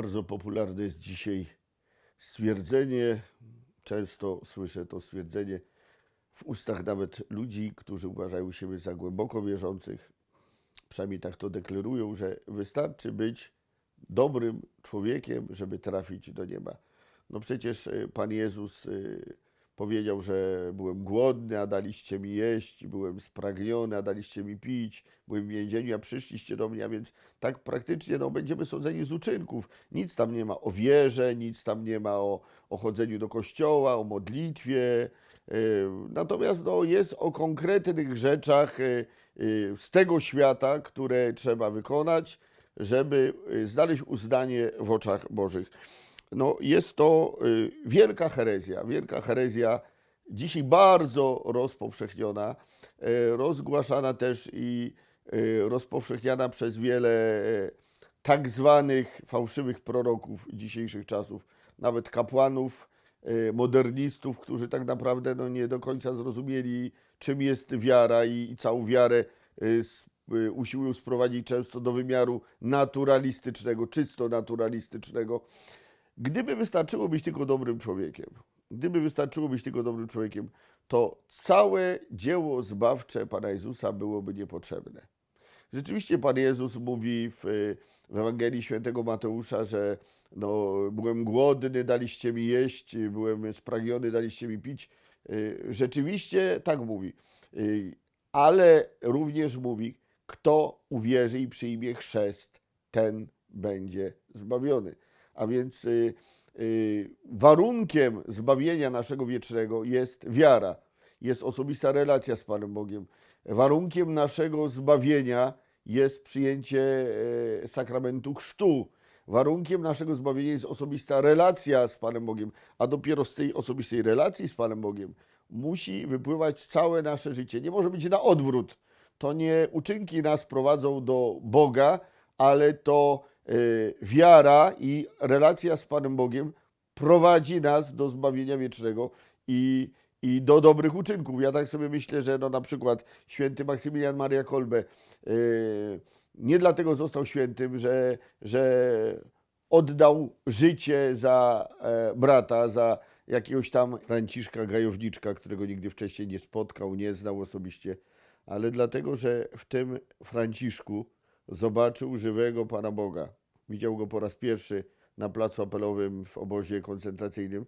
Bardzo popularne jest dzisiaj stwierdzenie, często słyszę to stwierdzenie w ustach nawet ludzi, którzy uważają siebie za głęboko wierzących, przynajmniej tak to deklarują, że wystarczy być dobrym człowiekiem, żeby trafić do nieba. No przecież y, Pan Jezus y, powiedział, że byłem głodny, a daliście mi jeść, byłem spragniony, a daliście mi pić, byłem w więzieniu, a przyszliście do mnie, a więc tak praktycznie no, będziemy sądzeni z uczynków. Nic tam nie ma o wierze, nic tam nie ma o, o chodzeniu do kościoła, o modlitwie. y, Natomiast no, jest o konkretnych rzeczach y, y, z tego świata, które trzeba wykonać, żeby znaleźć uznanie w oczach Bożych. No, jest to y, wielka herezja, wielka herezja, dzisiaj bardzo rozpowszechniona, e, rozgłaszana też i e, rozpowszechniana przez wiele tak zwanych fałszywych proroków dzisiejszych czasów, nawet kapłanów, modernistów, którzy tak naprawdę no, nie do końca zrozumieli, czym jest wiara i, i całą wiarę usiłują sprowadzić często do wymiaru naturalistycznego, czysto naturalistycznego. Gdyby wystarczyło być tylko dobrym człowiekiem, gdyby wystarczyło być tylko dobrym człowiekiem, to całe dzieło zbawcze Pana Jezusa byłoby niepotrzebne. Rzeczywiście Pan Jezus mówi w, w Ewangelii Świętego Mateusza, że no, byłem głodny, daliście mi jeść, byłem spragniony, daliście mi pić. Y, Rzeczywiście tak mówi. Y, Ale również mówi, kto uwierzy i przyjmie chrzest, ten będzie zbawiony. A więc y, y, warunkiem zbawienia naszego wiecznego jest wiara, jest osobista relacja z Panem Bogiem. Warunkiem naszego zbawienia jest przyjęcie e, sakramentu chrztu. Warunkiem naszego zbawienia jest osobista relacja z Panem Bogiem, a dopiero z tej osobistej relacji z Panem Bogiem musi wypływać całe nasze życie. Nie może być na odwrót. To nie uczynki nas prowadzą do Boga, ale to wiara i relacja z Panem Bogiem prowadzi nas do zbawienia wiecznego i, i do dobrych uczynków. Ja tak sobie myślę, że no na przykład święty Maksymilian Maria Kolbe e, nie dlatego został świętym, że, że oddał życie za e, brata, za jakiegoś tam Franciszka Gajowniczka, którego nigdy wcześniej nie spotkał, nie znał osobiście, ale dlatego, że w tym Franciszku zobaczył żywego Pana Boga. Widział go po raz pierwszy na placu apelowym w obozie koncentracyjnym,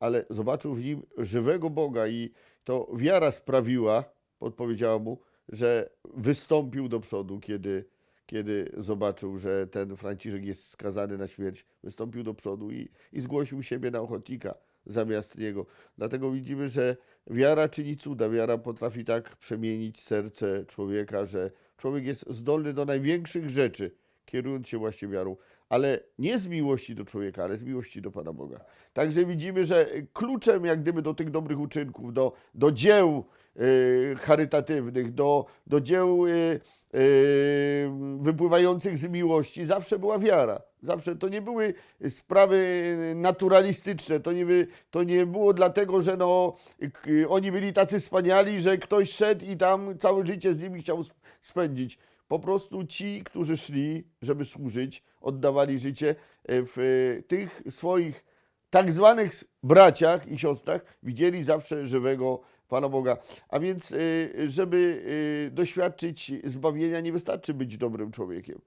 ale zobaczył w nim żywego Boga i to wiara sprawiła, podpowiedziała mu, że wystąpił do przodu, kiedy, kiedy zobaczył, że ten Franciszek jest skazany na śmierć. Wystąpił do przodu i, i zgłosił siebie na ochotnika zamiast niego. Dlatego widzimy, że wiara czyni cuda. Wiara potrafi tak przemienić serce człowieka, że człowiek jest zdolny do największych rzeczy, kierując się właśnie wiarą. Ale nie z miłości do człowieka, ale z miłości do Pana Boga. Także widzimy, że kluczem jak gdyby do tych dobrych uczynków, do, do dzieł y, charytatywnych, do, do dzieł y, y, wypływających z miłości zawsze była wiara. Zawsze to nie były sprawy naturalistyczne, to nie, by, to nie było dlatego, że no, oni byli tacy wspaniali, że ktoś szedł i tam całe życie z nimi chciał sp- spędzić. Po prostu ci, którzy szli, żeby służyć, oddawali życie e, w e, tych swoich tak zwanych braciach i siostrach, widzieli zawsze żywego Pana Boga. A więc, e, żeby doświadczyć zbawienia, nie wystarczy być dobrym człowiekiem.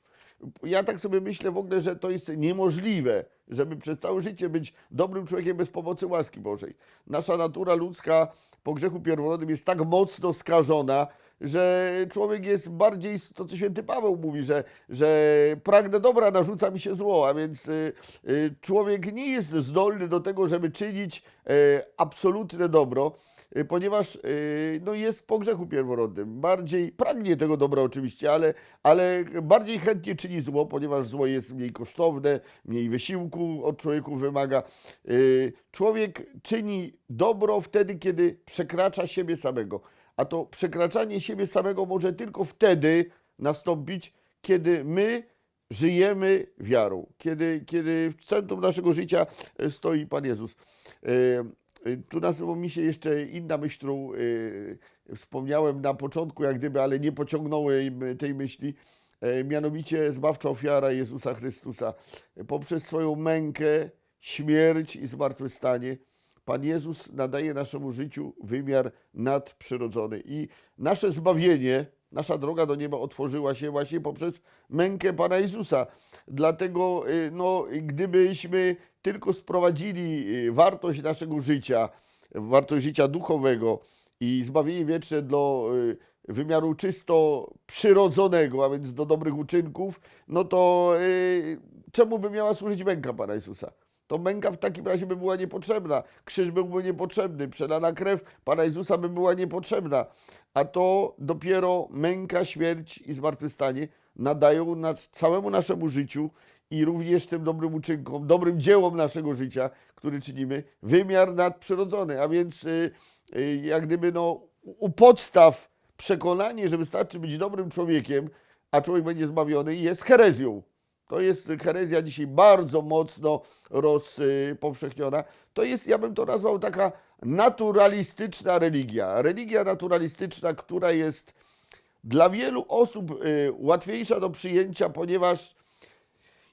Ja tak sobie myślę w ogóle, że to jest niemożliwe, żeby przez całe życie być dobrym człowiekiem bez pomocy łaski Bożej. Nasza natura ludzka po grzechu pierworodnym jest tak mocno skażona, że człowiek jest bardziej, to co święty Paweł mówi, że, że pragnę dobra, narzuca mi się zło, a więc y, y, człowiek nie jest zdolny do tego, żeby czynić y, absolutne dobro, ponieważ no, jest po grzechu pierworodnym. Bardziej pragnie tego dobra oczywiście, ale, ale bardziej chętnie czyni zło, ponieważ zło jest mniej kosztowne, mniej wysiłku od człowieków wymaga. Człowiek czyni dobro wtedy, kiedy przekracza siebie samego. A to przekraczanie siebie samego może tylko wtedy nastąpić, kiedy my żyjemy wiarą, kiedy, kiedy w centrum naszego życia e, stoi Pan Jezus. E, e, Tu nasuwa mi się jeszcze inna myśl, którą wspomniałem na początku, jak gdyby, ale nie pociągnąłem tej myśli. mianowicie zbawcza ofiara Jezusa Chrystusa. Poprzez swoją mękę, śmierć i zmartwychwstanie Pan Jezus nadaje naszemu życiu wymiar nadprzyrodzony i nasze zbawienie, nasza droga do nieba otworzyła się właśnie poprzez mękę Pana Jezusa. Dlatego, y, no, gdybyśmy tylko sprowadzili y, wartość naszego życia, wartość życia duchowego i zbawienie wieczne do y, wymiaru czysto przyrodzonego, a więc do dobrych uczynków, no to czemu by miała służyć męka Pana Jezusa? To męka w takim razie by była niepotrzebna. Krzyż byłby niepotrzebny, przelana krew Pana Jezusa by była niepotrzebna. A to dopiero męka, śmierć i zmartwychwstanie nadają nas, całemu naszemu życiu i również tym dobrym uczynkom, dobrym dziełom naszego życia, który czynimy, wymiar nadprzyrodzony. A więc y, y, jak gdyby no, u podstaw przekonanie, że wystarczy być dobrym człowiekiem, a człowiek będzie zbawiony, jest herezją. To jest herezja dzisiaj bardzo mocno rozpowszechniona. To jest, ja bym to nazwał, taka naturalistyczna religia. Religia naturalistyczna, która jest dla wielu osób y, łatwiejsza do przyjęcia, ponieważ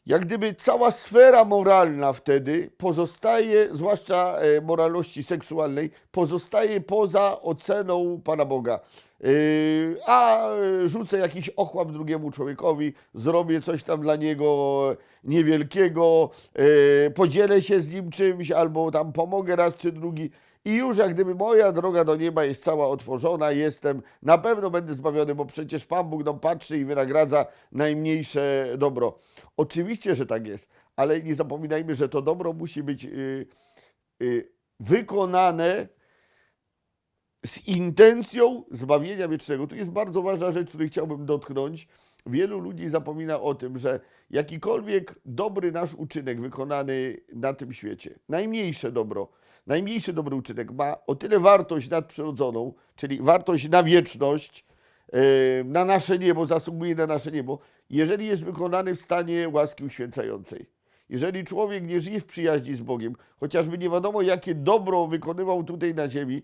jak gdyby cała sfera moralna wtedy pozostaje, zwłaszcza e, moralności seksualnej, pozostaje poza oceną Pana Boga. Yy, A e, rzucę jakiś ochłap drugiemu człowiekowi, zrobię coś tam dla niego niewielkiego, e, podzielę się z nim czymś, albo tam pomogę raz czy drugi. I już jak gdyby moja droga do nieba jest cała otworzona, jestem, na pewno będę zbawiony, bo przecież Pan Bóg nam patrzy i wynagradza najmniejsze dobro. Oczywiście, że tak jest, ale nie zapominajmy, że to dobro musi być y, y, wykonane z intencją zbawienia wiecznego. Tu jest bardzo ważna rzecz, której chciałbym dotknąć. Wielu ludzi zapomina o tym, że jakikolwiek dobry nasz uczynek wykonany na tym świecie, najmniejsze dobro, najmniejszy dobry uczynek ma o tyle wartość nadprzyrodzoną, czyli wartość na wieczność, yy, na nasze niebo, zasługuje na nasze niebo, jeżeli jest wykonany w stanie łaski uświęcającej. Jeżeli człowiek nie żyje w przyjaźni z Bogiem, chociażby nie wiadomo jakie dobro wykonywał tutaj na ziemi,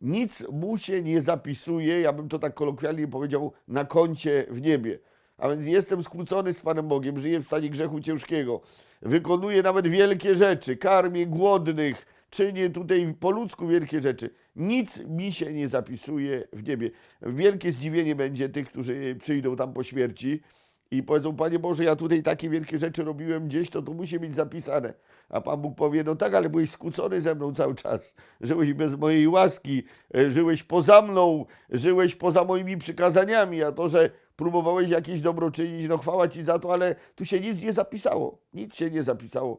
nic mu się nie zapisuje, ja bym to tak kolokwialnie powiedział, na koncie w niebie. A więc jestem skłócony z Panem Bogiem, żyję w stanie grzechu ciężkiego, wykonuję nawet wielkie rzeczy, karmię głodnych, czynię tutaj po ludzku wielkie rzeczy. Nic mi się nie zapisuje w niebie. Wielkie zdziwienie będzie tych, którzy przyjdą tam po śmierci i powiedzą, Panie Boże, ja tutaj takie wielkie rzeczy robiłem gdzieś, to to musi być zapisane. A Pan Bóg powie, no tak, ale byłeś skłócony ze mną cały czas. Żyłeś bez mojej łaski, e, żyłeś poza mną, żyłeś poza moimi przykazaniami, a to, że próbowałeś jakieś dobro czynić, no chwała Ci za to, ale tu się nic nie zapisało. Nic się nie zapisało.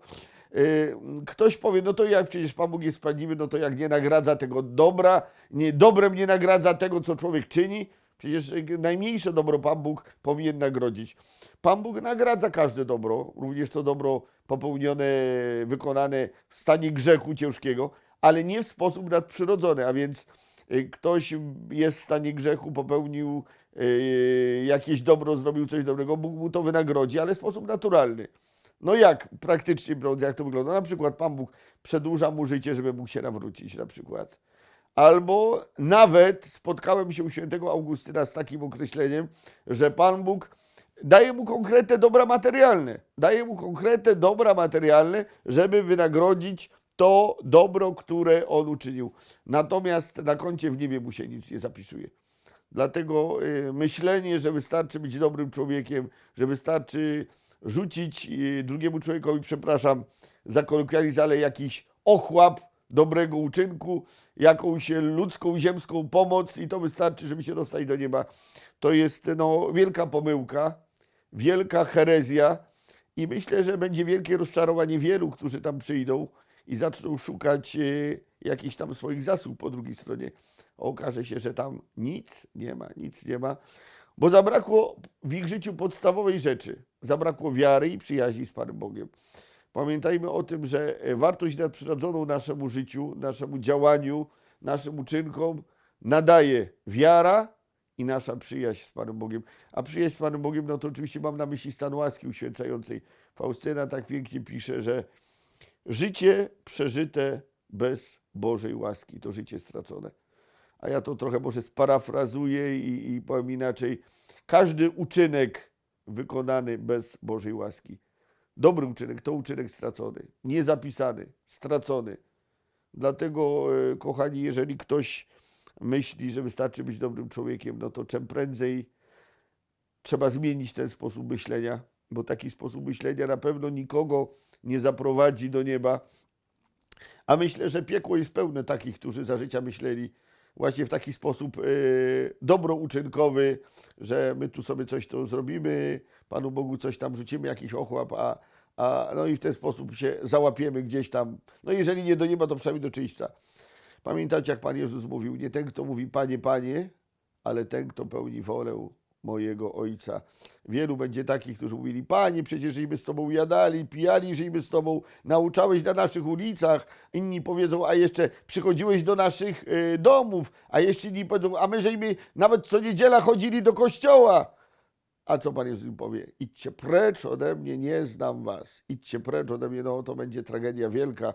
E, Ktoś powie, no to jak przecież Pan Bóg jest sprawiedliwy, no to jak nie nagradza tego dobra, nie, dobrem nie nagradza tego, co człowiek czyni, Przecież y, najmniejsze dobro Pan Bóg powinien nagrodzić. Pan Bóg nagradza każde dobro, również to dobro popełnione, wykonane w stanie grzechu ciężkiego, ale nie w sposób nadprzyrodzony, a więc y, ktoś jest w stanie grzechu, popełnił y, jakieś dobro, zrobił coś dobrego, Bóg mu to wynagrodzi, ale w sposób naturalny. No jak praktycznie jak to wygląda? Na przykład Pan Bóg przedłuża mu życie, żeby mógł się nawrócić na przykład. Albo nawet spotkałem się u świętego Augustyna z takim określeniem, że Pan Bóg daje mu konkretne dobra materialne. Daje mu konkretne dobra materialne, żeby wynagrodzić to dobro, które on uczynił. Natomiast na koncie w niebie mu się nic nie zapisuje. Dlatego y, myślenie, że wystarczy być dobrym człowiekiem, że wystarczy rzucić y, drugiemu człowiekowi, przepraszam za kolokwializm, ale jakiś ochłap dobrego uczynku, jakąś ludzką, ziemską pomoc i to wystarczy, żeby się dostać do nieba. To jest no, wielka pomyłka, wielka herezja i myślę, że będzie wielkie rozczarowanie wielu, którzy tam przyjdą i zaczną szukać e, jakichś tam swoich zasług po drugiej stronie. Okaże się, że tam nic nie ma, nic nie ma, bo zabrakło w ich życiu podstawowej rzeczy. Zabrakło wiary i przyjaźni z Panem Bogiem. Pamiętajmy o tym, że e, wartość nadprzyrodzoną naszemu życiu, naszemu działaniu, naszym uczynkom nadaje wiara i nasza przyjaźń z Panem Bogiem. A przyjaźń z Panem Bogiem, no to oczywiście mam na myśli stan łaski uświęcającej. Faustyna tak pięknie pisze, że życie przeżyte bez Bożej łaski to życie stracone. A ja to trochę może sparafrazuję i, i powiem inaczej. Każdy uczynek wykonany bez Bożej łaski. Dobry uczynek to uczynek stracony, niezapisany, stracony. Dlatego, e, kochani, jeżeli ktoś myśli, że wystarczy być dobrym człowiekiem, no to czym prędzej trzeba zmienić ten sposób myślenia, bo taki sposób myślenia na pewno nikogo nie zaprowadzi do nieba. A myślę, że piekło jest pełne takich, którzy za życia myśleli właśnie w taki sposób e, dobrouczynkowy, że my tu sobie coś tu zrobimy, Panu Bogu coś tam rzucimy, jakiś ochłap, a, a no i w ten sposób się załapiemy gdzieś tam. No jeżeli nie do nieba, to przynajmniej do czyśćca. Pamiętacie, jak Pan Jezus mówił, nie ten, kto mówi Panie, Panie, ale ten, kto pełni wolę mojego Ojca. Wielu będzie takich, którzy mówili, Panie, przecież żeśmy z Tobą jadali, pijali, żeśmy z Tobą nauczałeś na naszych ulicach. Inni powiedzą, a jeszcze przychodziłeś do naszych y, domów, a jeszcze inni powiedzą, a my żeśmy nawet co niedziela chodzili do kościoła. A co Pan Jezus powie? Idźcie precz ode mnie, nie znam was. Idźcie precz ode mnie, no to będzie tragedia wielka,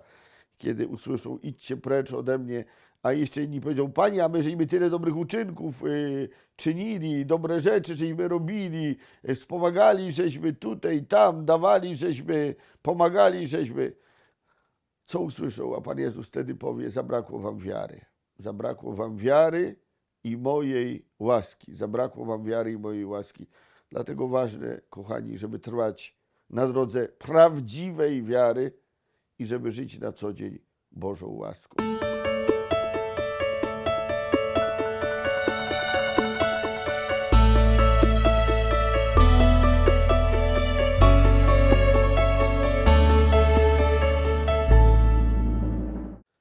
kiedy usłyszą, idźcie precz ode mnie. A jeszcze inni powiedzą, Panie, a my żeśmy tyle dobrych uczynków y, czynili, dobre rzeczy żeśmy robili, y, wspomagali, żeśmy tutaj, tam, dawali, żeśmy pomagali, żeśmy... Co usłyszą? A Pan Jezus wtedy powie, zabrakło wam wiary. Zabrakło wam wiary i mojej łaski. Zabrakło wam wiary i mojej łaski. Dlatego ważne, kochani, żeby trwać na drodze prawdziwej wiary i żeby żyć na co dzień Bożą łaską.